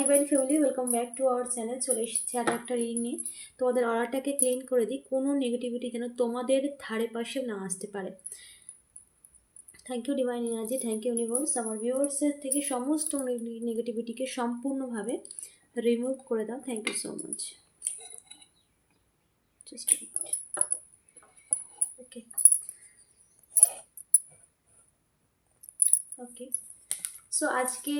Divine family welcome back to our channel চলে এসেছি আরও একটা রিডিং নিয়ে। তোমাদের অর্ডারটাকে ক্লিন করে দিই, কোনো নেগেটিভিটি যেন তোমাদের ধারে পাশে না আসতে পারে। Thank you divine energy thank you universe আমার ভিউয়ার্সের থেকে সমস্ত নেগেটিভিটিকে সম্পূর্ণভাবে রিমুভ করে দাও। Thank you so much okay okay so আজকে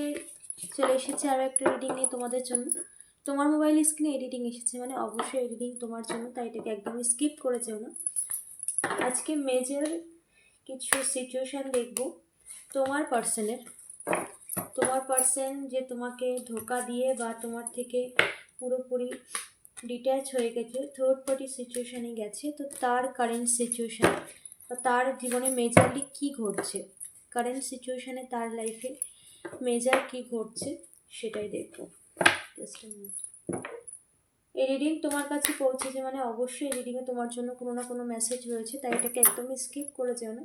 চলে এসেছে আরও একটা রিডিং নিয়ে তোমাদের জন্য। তোমার মোবাইল স্ক্রিনে এডিটিং এসেছে মানে অবশ্যই এডিটিং তোমার জন্য, তাই এটাকে একদমই স্কিপ করে যেও না। আজকে মেজর কিছু সিচুয়েশান দেখব, তোমার পার্সনের তোমার পার্সন যে তোমাকে ধোকা দিয়ে বা তোমার থেকে পুরোপুরি ডিট্যাচ হয়ে গেছে থার্ড পার্টি সিচুয়েশানে গেছে, তো তার কারেন্ট সিচুয়েশান বা তার জীবনে মেজরলি কী ঘটছে? কারেন্ট সিচুয়েশানে তার লাইফে মেজার কি ঘটছে সেটাই দেখব। জাস্ট এই রিডিং তোমার কাছে পৌঁছেছে মানে অবশ্যই রিডিংয়ে তোমার জন্য কোনো না কোনো মেসেজ রয়েছে, তাই এটাকে একদমই স্কিপ করে যেও না।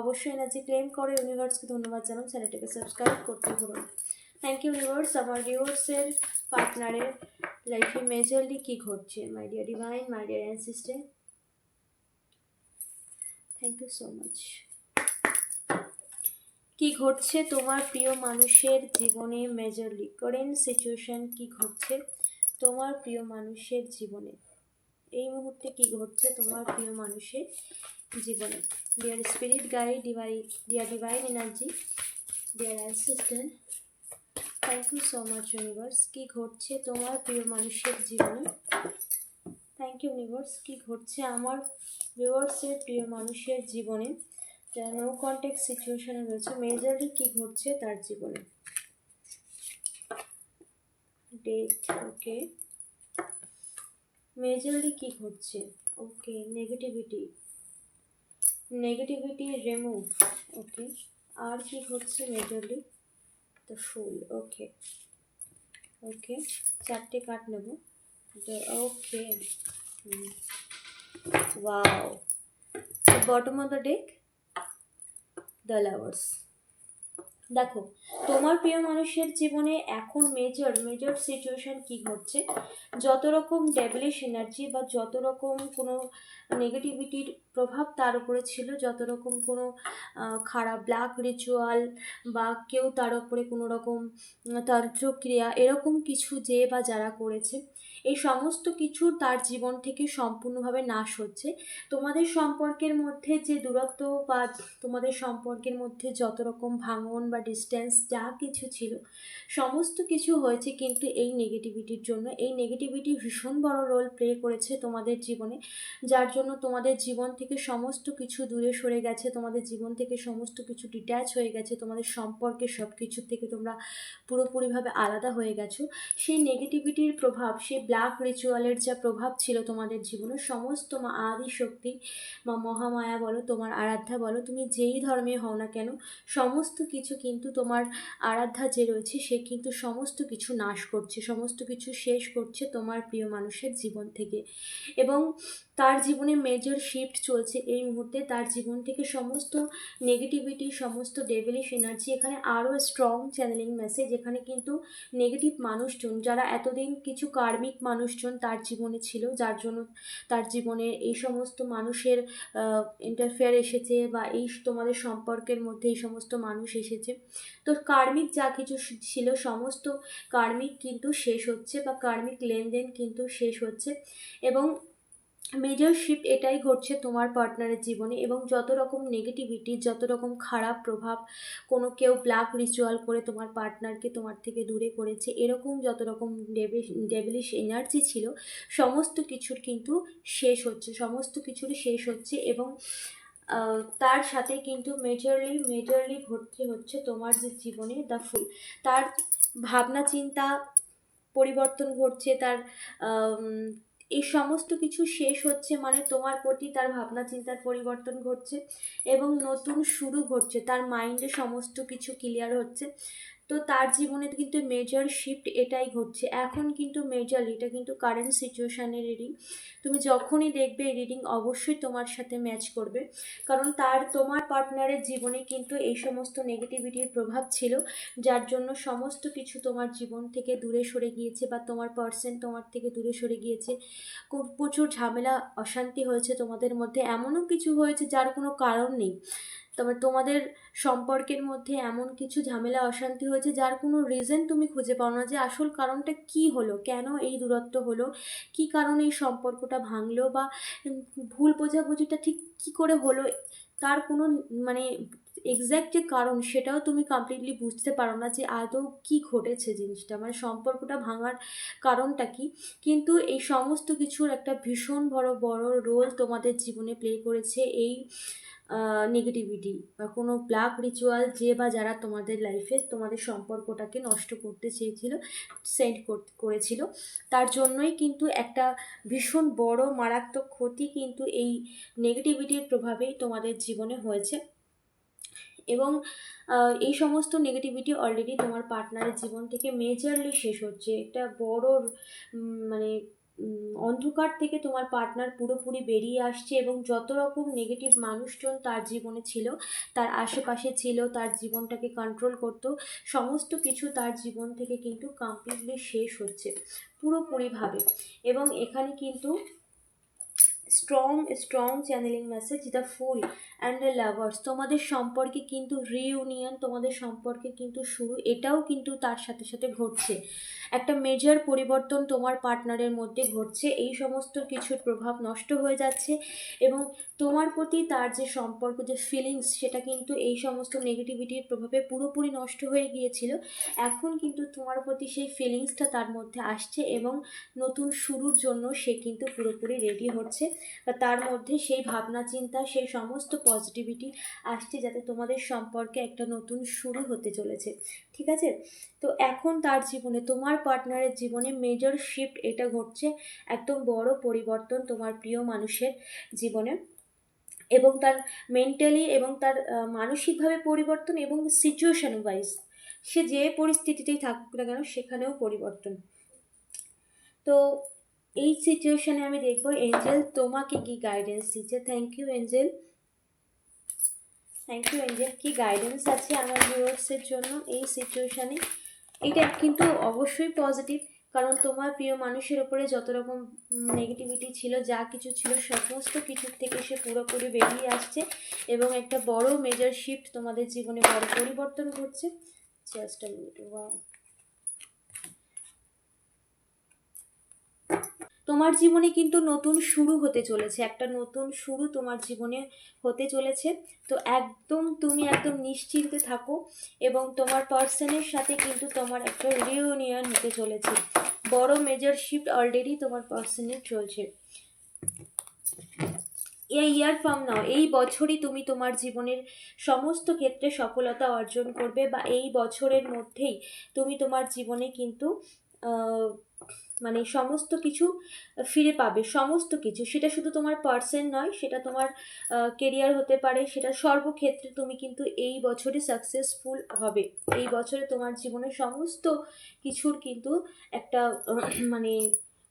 অবশ্যই এনার্জি ক্লেম করে ইউনিভার্সকে ধন্যবাদ জানাম, চ্যানেলটাকে সাবস্ক্রাইব করতে ভুলো থ্যাংক ইউ ইউনিভার্স আমার ভিউয়ার্সের পার্টনারের লাইফে মেজরলি কী ঘটছে? My dear divine my dear ancestor thank you so much কি ঘটছে? তোমার প্রিয় মানুষের জীবনে মেজরলি কারেন্ট সিচুয়েশন কি ঘটছে? তোমার প্রিয় মানুষের জীবনে। এই মুহূর্তে কি ঘটছে তোমার প্রিয় মানুষের জীবনে? Dear spirit guide divine dear divine energy dear assistant thank you so much universe কী ঘটছে তোমার প্রিয় মানুষের জীবনে? থ্যাংক ইউ ইউনিভার্স কী ঘটছে আমার ভিউয়ার্সের প্রিয় মানুষের জীবনে? যারা নো কন্ট্যাক্ট সিচুয়েশনে রয়েছে? মেজরলি কী ঘটছে তার জীবনে? ডেট ওকে মেজরলি কী ঘটছে? Okay negativity negativity remove okay আর কি ঘটছে মেজরলি দ্য ফুল ওকে ওকে চারটে কাট নেব। Okay bottom of the deck the lovers দেখো, তোমার প্রিয় মানুষের জীবনে এখন মেজর মেজর সিচুয়েশান কি ঘটছে? যত রকম ডেভলিশ এনার্জি বা যত রকম কোনো নেগেটিভিটির প্রভাব তার উপরে ছিল যত রকম কোনো খারাপ ব্ল্যাক রিচুয়াল বা কেউ তার উপরে কোনো রকম তন্ত্রক্রিয়া, এরকম কিছু যে বা যারা করেছে, এই সমস্ত কিছু তার জীবন থেকে সম্পূর্ণভাবে নাশ হচ্ছে। তোমাদের সম্পর্কের মধ্যে যে দূরত্ব বা তোমাদের সম্পর্কের মধ্যে যত রকম ভাঙন বা ডিস্টেন্স যা কিছু ছিল, সমস্ত কিছু হয়েছে কিন্তু এই নেগেটিভিটির জন্য। এই নেগেটিভিটি ভীষণ বড় রোল প্লে করেছে তোমাদের জীবনে, যার জন্য তোমাদের জীবন থেকে সমস্ত কিছু দূরে সরে গেছে, তোমাদের জীবন থেকে সমস্ত কিছু ডিট্যাচ হয়ে গেছে, তোমাদের সম্পর্কে সব কিছু থেকে তোমরা পুরোপুরিভাবে আলাদা হয়ে গেছো। সেই নেগেটিভিটির প্রভাব, সেই ব্ল্যাক রিচুয়ালের যা প্রভাব ছিল তোমাদের জীবনে, সমস্ত মা আদি শক্তি বা মহামায়া বলো, তোমার আরাধ্যা বলো, তুমি যেই ধর্মে হও না কেন, সমস্ত কিছু কিন্তু তোমার আরাধ্যা যে রয়েছে, সে কিন্তু সমস্ত কিছু নাশ করছে, সমস্ত কিছু শেষ করছে তোমার প্রিয় মানুষের জীবন থেকে। এবং তার জীবনে মেজর শিফট চলছে এই মুহূর্তে। তার জীবন থেকে সমস্ত নেগেটিভিটি সমস্ত ডেভিলিশ এনার্জি এখানে আরও স্ট্রং চ্যানেলিং মেসেজ এখানে কিন্তু নেগেটিভ মানুষজন, যারা এতদিন কিছু কার্মিক মানুষজন তার জীবনে ছিল, যার জন্য তার জীবনে এই সমস্ত মানুষের ইন্টারফেয়ার এসেছে বা এই তোমাদের সম্পর্কের মধ্যে এই সমস্ত মানুষ এসেছে। তো কার্মিক যা কিছু ছিল, সমস্ত কার্মিক কিন্তু শেষ হচ্ছে বা কার্মিক লেনদেন কিন্তু শেষ হচ্ছে। এবং মেজরশিপ এটাই ঘটছে তোমার পার্টনারের জীবনে এবং যত রকম নেগেটিভিটি যত রকম খারাপ প্রভাব কোনো কেউ ব্ল্যাক রিচুয়াল করে তোমার পার্টনারকে তোমার থেকে দূরে করেছে, এরকম যত রকম ডেভিলিশ এনার্জি ছিল, সমস্ত কিছুর কিন্তু শেষ হচ্ছে, সমস্ত কিছুর শেষ হচ্ছে এবং তার সাথে কিন্তু মেজরলি মেজরলি ঘটছে হচ্ছে তোমার যে জীবনে দ্য ফুল তার ভাবনা চিন্তা পরিবর্তন ঘটছে, তার এই সমস্ত কিছু শেষ হচ্ছে মানে তোমার প্রতি তার ভাবনা চিন্তার পরিবর্তন ঘটছে এবং নতুন শুরু ঘটছে। তার মাইন্ডে সমস্ত কিছু ক্লিয়ার হচ্ছে। তো তার জীবনে কিন্তু মেজর শিফট এটাই ঘটছে। এখন কিন্তু মেজর এটা কিন্তু কারেন্ট সিচুয়েশানের রিডিং তুমি যখনই দেখবে রিডিং অবশ্যই তোমার সাথে ম্যাচ করবে। কারণ তার, তোমার পার্টনারের জীবনে কিন্তু এই সমস্ত নেগেটিভিটির প্রভাব ছিল, যার জন্য সমস্ত কিছু তোমার জীবন থেকে দূরে সরে গিয়েছে বা তোমার পার্সন তোমার থেকে দূরে সরে গিয়েছে। প্রচুর ঝামেলা, অশান্তি হয়েছে তোমাদের মধ্যে। এমনও কিছু হয়েছে যার কোনো কারণ নেই। তবে তোমাদের সম্পর্কের মধ্যে এমন কিছু ঝামেলা, অশান্তি হয়েছে যার কোনো রিজন তুমি খুঁজে পাও না যে আসল কারণটা কি হলো, কেন এই দূরত্ব হলো, কি কারণে এই সম্পর্কটা ভাঙলো বা ভুল বোঝাবুঝিটা ঠিক কি করে হলো, তার কোনো মানে এক্স্যাক্ট যে কারণ সেটাও তুমি কমপ্লিটলি বুঝতে পারো না যে আদৌ কি ঘটেছে জিনিসটা মানে সম্পর্কটা ভাঙার কারণটা কি। কিন্তু এই সমস্ত কিছুর একটা ভীষণ বড় বড় রোল তোমাদের জীবনে প্লে করেছে এই নেগেটিভিটি বা কোনো ব্ল্যাক রিচুয়াল যে বা যারা তোমাদের লাইফে তোমাদের সম্পর্কটাকে নষ্ট করতে চেয়েছিল সেন্ড করেছিল, তার জন্যই কিন্তু একটা ভীষণ বড় মারাত্মক ক্ষতি কিন্তু এই নেগেটিভিটির প্রভাবেই তোমাদের জীবনে হয়েছে। এবং এই সমস্ত নেগেটিভিটি অলরেডি তোমার পার্টনারের জীবন থেকে মেজারলি শেষ হচ্ছে। একটা বড় মানে অন্ধকার থেকে তোমার পার্টনার পুরোপুরি বেরিয়ে আসছে এবং যত রকম নেগেটিভ মানুষজন তার জীবনে ছিল, তার আশেপাশে ছিল, তার জীবনটাকে কন্ট্রোল করতো, সমস্ত কিছু তার জীবন থেকে কিন্তু কমপ্লিটলি শেষ হচ্ছে, পুরোপুরিভাবে। এবং এখানে কিন্তু strong strong channelling message the fool and the lovers তোমাদের সম্পর্কে কিন্তু রিউনিয়ন তোমাদের সম্পর্কে কিন্তু শুরু, এটাও কিন্তু তার সাথে সাথে ঘটছে। একটা মেজর পরিবর্তন তোমার পার্টনারের মধ্যে ঘটছে। এই সমস্ত কিছুর প্রভাব নষ্ট হয়ে যাচ্ছে এবং তোমার প্রতি তার যে সম্পর্ক, যে ফিলিংস সেটা কিন্তু এই সমস্ত নেগেটিভিটির প্রভাবে পুরোপুরি নষ্ট হয়ে গিয়েছিল। এখন কিন্তু তোমার প্রতি সেই ফিলিংসটা তার মধ্যে আসছে এবং নতুন শুরুর জন্য সে কিন্তু পুরোপুরি রেডি হচ্ছে। তার মধ্যে সেই ভাবনা, চিন্তা, সেই সমস্ত পজিটিভিটি আসছে যাতে তোমাদের সম্পর্কে একটা নতুন শুরু হতে চলেছে। ঠিক আছে? তো এখন তার জীবনে, তোমার পার্টনারের জীবনে মেজর শিফট এটা ঘটছে একদম বড় পরিবর্তন তোমার প্রিয় মানুষের জীবনে। এবং তার মেন্টালি এবং তার মানসিকভাবে পরিবর্তন এবং সিচুয়েশন ওয়াইজ সে যে পরিস্থিতিতেই থাকুক না কেন সেখানেও পরিবর্তন। তো এই সিচুয়েশনে আমি দেখব এঞ্জেল তোমাকে কি গাইডেন্স দিচ্ছে? Thank you angel thank you angel কি গাইডেন্স আছে আমার ভিউয়ার্সের জন্য এই সিচুয়েশানে এটা কিন্তু অবশ্যই পজিটিভ কারণ তোমার প্রিয় মানুষের ওপরে যত রকম নেগেটিভিটি ছিল, যা কিছু ছিল, সমস্ত কিছুর থেকে সে পুরোপুরি বেরিয়ে আসছে এবং একটা বড় মেজর শিফট তোমাদের জীবনে বড় পরিবর্তন ঘটছে। জাস্ট মিনিট তোমার জীবনে কিন্তু নতুন শুরু হতে চলেছে, একটা নতুন শুরু তোমার জীবনে হতে চলেছে। তো একদম তুমি একদম নিশ্চিন্তে থাকো এবং তোমার পার্সনের সাথে কিন্তু তোমার একটা রিউনিয়ন হতে চলেছে। বড় মেজর শিফট অলরেডি তোমার পার্সনের চলছে। এই ইয়ার ফ্রম নাও এই বছরই তুমি তোমার জীবনের সমস্ত ক্ষেত্রে সফলতা অর্জন করবে বা এই বছরের মধ্যেই তুমি তোমার জীবনে কিন্তু মানে সমস্ত কিছু ফিরে পাবে, সমস্ত কিছু। সেটা শুধু তোমার পার্সন নয়, সেটা তোমার কেরিয়ার হতে পারে, সেটা সর্বক্ষেত্রে তুমি কিন্তু এই বছরে সাকসেসফুল হবে। এই বছরে তোমার জীবনের সমস্ত কিছুর কিন্তু একটা মানে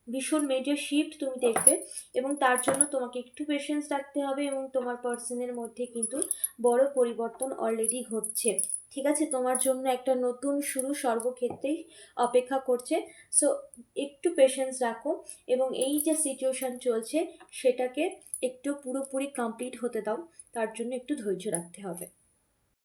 ভীষণ মেজর শিফট তুমি দেখবে এবং তার জন্য তোমাকে একটু পেশেন্স রাখতে হবে এবং তোমার পার্সনের মধ্যে কিন্তু বড় পরিবর্তন অলরেডি ঘটছে। ঠিক আছে, তোমার জন্য একটা নতুন শুরু সর্বক্ষেত্রেই অপেক্ষা করছে। সো একটু পেশেন্স রাখো এবং এই যে সিচুয়েশান চলছে, সেটাকে একটু পুরোপুরি কমপ্লিট হতে দাও। তার জন্য একটু ধৈর্য রাখতে হবে।